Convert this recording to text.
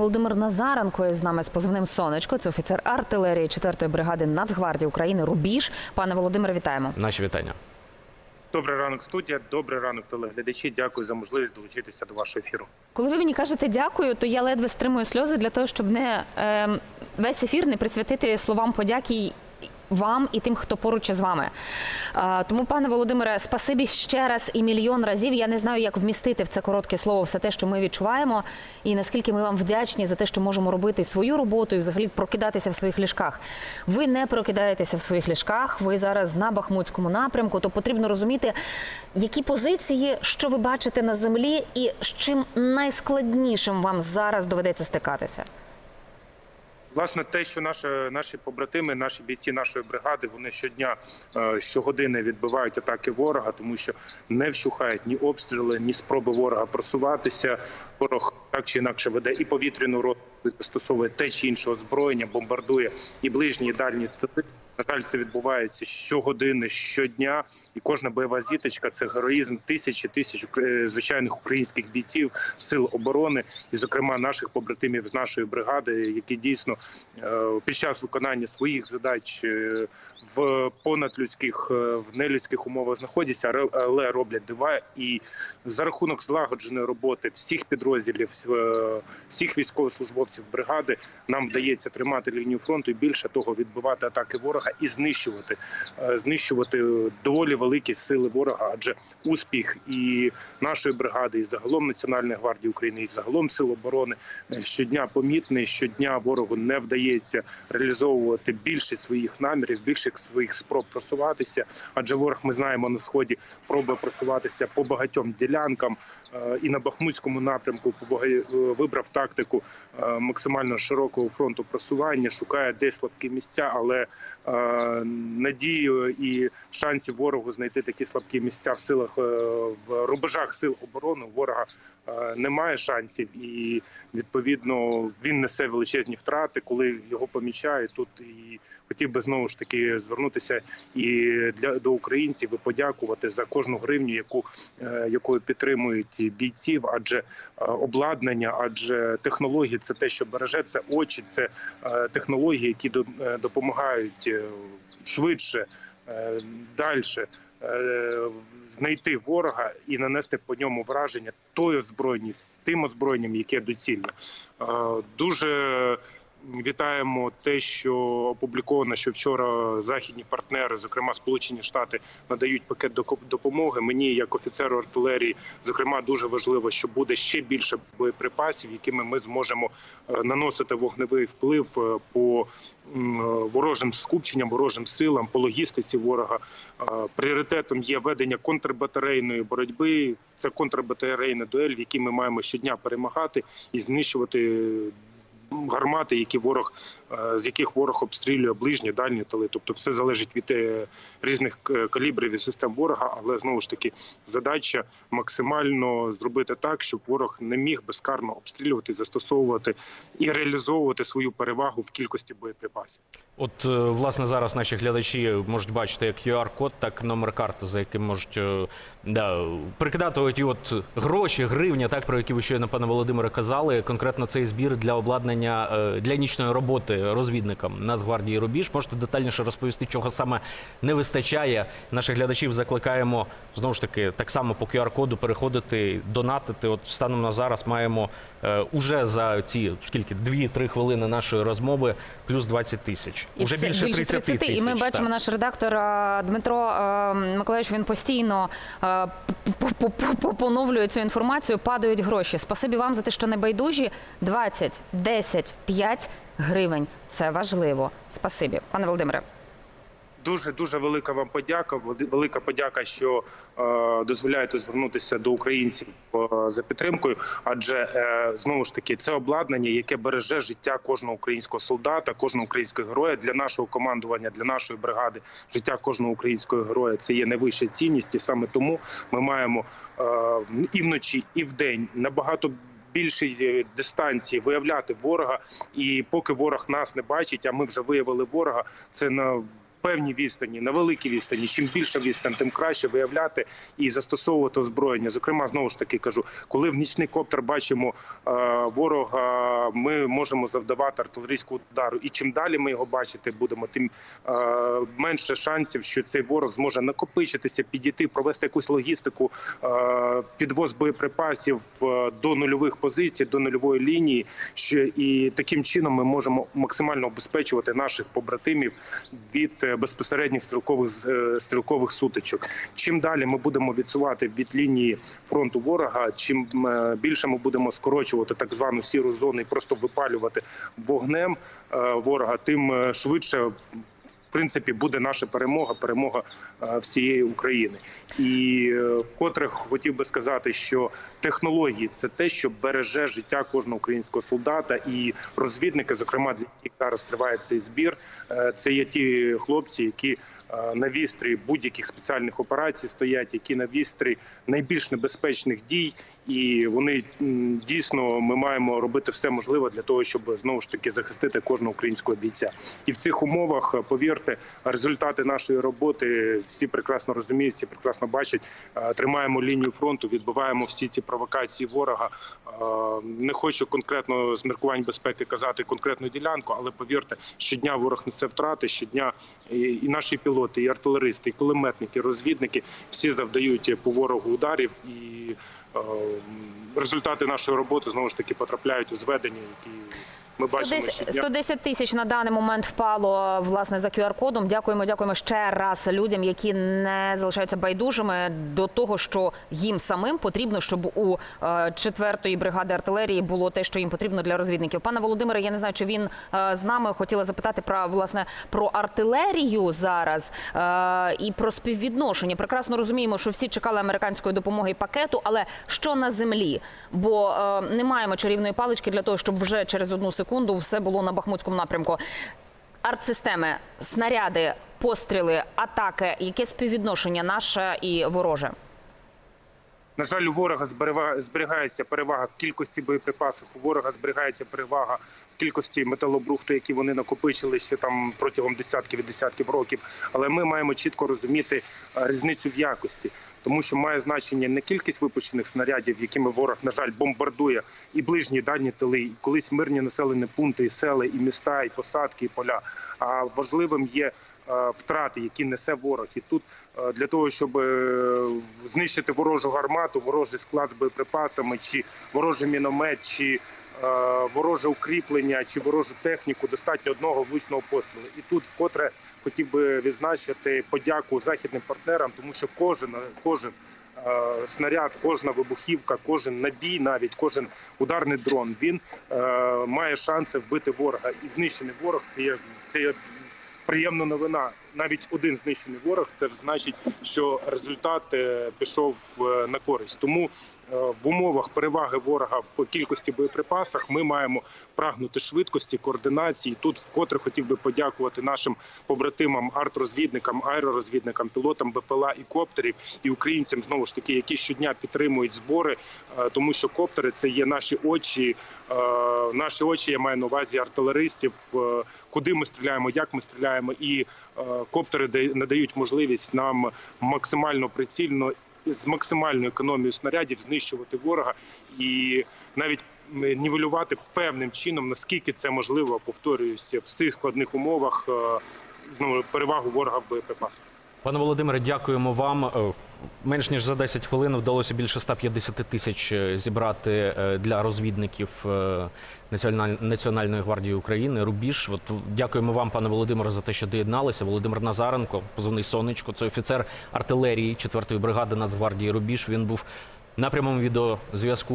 Володимир Назаренко із з нами з позивним сонечко. Це офіцер артилерії 4-ї бригади Нацгвардії України. Рубіж. Пане Володимире, вітаємо. Наші вітання. Добрий ранок, студія. Добрий ранок, телеглядачі. Дякую за можливість долучитися до вашого ефіру. Коли ви мені кажете дякую, то я ледве стримую сльози для того, щоб не е, весь ефір не присвятити словам подяки й вам і тим, хто поруч із вами. Тому, пане Володимире, спасибі ще раз і мільйон разів. Я не знаю, як вмістити в це коротке слово все те, що ми відчуваємо, і наскільки ми вам вдячні за те, що можемо робити свою роботу і взагалі прокидатися в своїх ліжках. Ви не прокидаєтеся в своїх ліжках. Ви зараз на Бахмутському напрямку. То потрібно розуміти, які позиції, що ви бачите на землі, і з чим найскладнішим вам зараз доведеться стикатися. Власне, те, що наші, наші побратими, наші бійці нашої бригади, вони щодня, е, щогодини відбивають атаки ворога, тому що не вщухають ні обстріли, ні спроби ворога просуватися. Ворог так чи інакше веде і повітряну розвідку, застосовує те чи інше озброєння, бомбардує і ближні, і дальні тили. На жаль, це відбувається щогодини, щодня, і кожна бойова зіточка це героїзм тисячі тисяч е, звичайних українських бійців сил оборони, і, зокрема, наших побратимів з нашої бригади, які дійсно е, під час виконання своїх задач е, в понадлюдських, в нелюдських умовах знаходяться, але роблять дива. І за рахунок злагодженої роботи всіх підрозділів, всіх військовослужбовців бригади, нам вдається тримати лінію фронту і більше того, відбивати атаки ворога і знищувати, е, знищувати доволі великі сили ворога. Адже успіх і нашої бригади, і загалом Національної гвардії України, і загалом сил оборони е, щодня помітний. Щодня ворогу не вдається реалізовувати більшість своїх намірів, більше своїх спроб просуватися. Адже ворог ми знаємо на сході пробує просуватися по багатьом ділянкам. І на Бахмутському напрямку е, вибрав тактику е, максимально широкого фронту просування, шукає де слабкі місця, але е, надію і шансів ворогу знайти такі слабкі місця в силах в рубежах сил оборони ворога немає шансів, і відповідно він несе величезні втрати, коли його помічають тут. І хотів би знову ж таки звернутися і для до українців і подякувати за кожну гривню, яку е, якою підтримують бійців, адже е, обладнання, адже технології це те, що береже, це очі, це е, технології, які до- е, допомагають е, швидше, далі знайти ворога і нанести по ньому враження той озброєнні, тим озброєнням, яке доцільно. Е, Дуже вітаємо те, що опубліковано, що вчора західні партнери, зокрема Сполучені Штати, надають пакет допомоги. Мені, як офіцеру артилерії, зокрема, дуже важливо, що буде ще більше боєприпасів, якими ми зможемо е, наносити вогневий вплив е, по е, ворожим скупченням, ворожим силам, по логістиці ворога. Пріоритетом є ведення контрбатарейної боротьби. Це контрбатарейна дуель, в якій ми маємо щодня перемагати і знищувати гармати, які ворог з яких ворог обстрілює ближні дальні тили. Тобто, все залежить від е, різних е, калібрів і систем ворога. Але знову ж таки, задача максимально зробити так, щоб ворог не міг безкарно обстрілювати, застосовувати і реалізовувати свою перевагу в кількості боєприпасів. От, е, власне, зараз наші глядачі можуть бачити як QR-код, так номер карти, за яким можуть е, да, прикидати от гроші, гривня, так про які ви щойно, пане Володимире, казали. Конкретно цей збір для обладнання е, для нічної роботи розвідникам Нацгвардії Рубіж. Можете детальніше розповісти, чого саме не вистачає. Наших глядачів закликаємо знову ж таки так само по QR-коду переходити, донатити. От станом на зараз маємо е, уже за ці скільки 2-3 хвилини нашої розмови плюс 20 тисяч. І Уже це більше 30 тисяч. І ми бачимо, так. наш редактор е, Дмитро е, Миколаївич, він постійно е, поновлює цю інформацію, падають гроші. Спасибі вам за те, що не байдужі. 20, 10, 5 гривень. Це важливо. Спасибі, пане Володимире. Дуже дуже велика вам подяка. Велика подяка, що е, дозволяєте звернутися до українців е, за підтримкою. Адже е, знову ж таки це обладнання, яке береже життя кожного українського солдата, кожного українського героя для нашого командування, для нашої бригади. Життя кожного українського героя це є найвища цінність, і саме тому ми маємо е, і вночі, і вдень набагато. Більшій е, дистанції виявляти ворога, і поки ворог нас не бачить, а ми вже виявили ворога. Це на певній відстані, на великій відстані. Чим більша відстань, тим краще виявляти і застосовувати озброєння. Зокрема, знову ж таки кажу, коли в нічний коптер бачимо е, ворога, ми можемо завдавати артилерійського удару. І чим далі ми його бачити будемо, тим е, менше шансів, що цей ворог зможе накопичитися, підійти, провести якусь логістику, е, підвоз боєприпасів е, до нульових позицій, до нульової лінії. Що і таким чином ми можемо максимально обезпечувати наших побратимів від е, безпосередніх стрілкових е, стрілкових сутичок. Чим далі ми будемо відсувати від лінії фронту ворога, чим е, більше ми будемо скорочувати так звану сіру зону і просто випалювати вогнем е, ворога, тим е, швидше. Принципі, буде наша перемога, перемога е, всієї України. І е, вкотре хотів би сказати, що технології це те, що береже життя кожного українського солдата, і розвідники, зокрема для яких зараз триває цей збір, е, це є ті хлопці, які на вістрі будь-яких спеціальних операцій стоять, які на вістрі найбільш небезпечних дій, і вони дійсно ми маємо робити все можливе для того, щоб знову ж таки захистити кожного українського бійця. І в цих умовах, е, повірте, результати нашої роботи всі прекрасно розуміють, всі прекрасно бачать. Е, Тримаємо лінію фронту, відбиваємо всі ці провокації ворога. Е, Не хочу конкретно з міркувань безпеки казати конкретну ділянку, але повірте, щодня ворог несе втрати. Щодня і наші пілоти, і артилеристи, і кулеметники, і розвідники всі завдають по ворогу ударів і. Результати нашої роботи знову ж таки потрапляють у зведення, які ми бачимо 110, щодня. 110 тисяч на даний момент впало власне за QR-кодом. Дякуємо, дякуємо ще раз людям, які не залишаються байдужими до того, що їм самим потрібно, щоб у е, четвертої бригади артилерії було те, що їм потрібно для розвідників. Пане Володимире, я не знаю, чи він е, з нами хотіла запитати про власне про артилерію зараз е, і про співвідношення. Прекрасно розуміємо, що всі чекали американської допомоги і пакету, але що на землі? Бо е, не маємо чарівної палички для того, щоб вже через одну секунду все було на бахмутському напрямку. Артсистеми, снаряди, постріли, атаки. Яке співвідношення наше і вороже? На жаль, у ворога зберігається перевага в кількості боєприпасів. У ворога зберігається перевага в кількості металобрухту, які вони накопичили ще там протягом десятків і десятків років. Але ми маємо чітко розуміти е, різницю в якості, тому що має значення не кількість випущених снарядів, якими ворог, на жаль, бомбардує і ближні і дальні тили, і колись мирні населені пункти, і села, і міста, і посадки, і поля. А важливим є втрати, які несе ворог. І тут е, для того, щоб е, знищити ворожу гармату, ворожий склад з боєприпасами, чи ворожий міномет, чи е, вороже укріплення, чи ворожу техніку, достатньо одного влучного пострілу. І тут вкотре хотів би відзначити подяку західним партнерам, тому що кожен кожен. е, Снаряд, кожна вибухівка, кожен набій, навіть кожен ударний дрон, він е, має шанси вбити ворога. І знищений ворог це є це є приємна новина. Навіть один знищений ворог це значить, що результат е, пішов е, на користь. Тому в умовах переваги ворога в кількості боєприпасах ми маємо прагнути швидкості, координації. Тут вкотре хотів би подякувати нашим побратимам, арт-розвідникам, аеророзвідникам, пілотам БПЛА і коптерів і українцям знову ж таки, які щодня підтримують збори, е, тому що коптери це є наші очі. е, Наші очі я маю на увазі артилеристів, е, куди ми стріляємо, як ми стріляємо, і е, коптери надають можливість нам максимально прицільно з максимальною економією снарядів знищувати ворога і навіть нівелювати певним чином, наскільки це можливо, повторююся, в цих складних умовах е, ну, перевагу ворога в боєприпасах. Пане Володимире, дякуємо вам. Е, Менш ніж за 10 хвилин вдалося більше 150 тисяч е, зібрати е, для розвідників Національної гвардії України. Рубіж. От дякуємо вам, пане Володимире, за те, що доєдналися. Володимир Назаренко, позивний сонечко. Це офіцер артилерії 4-ї бригади Нацгвардії Рубіж. Він був на прямому відеозв'язку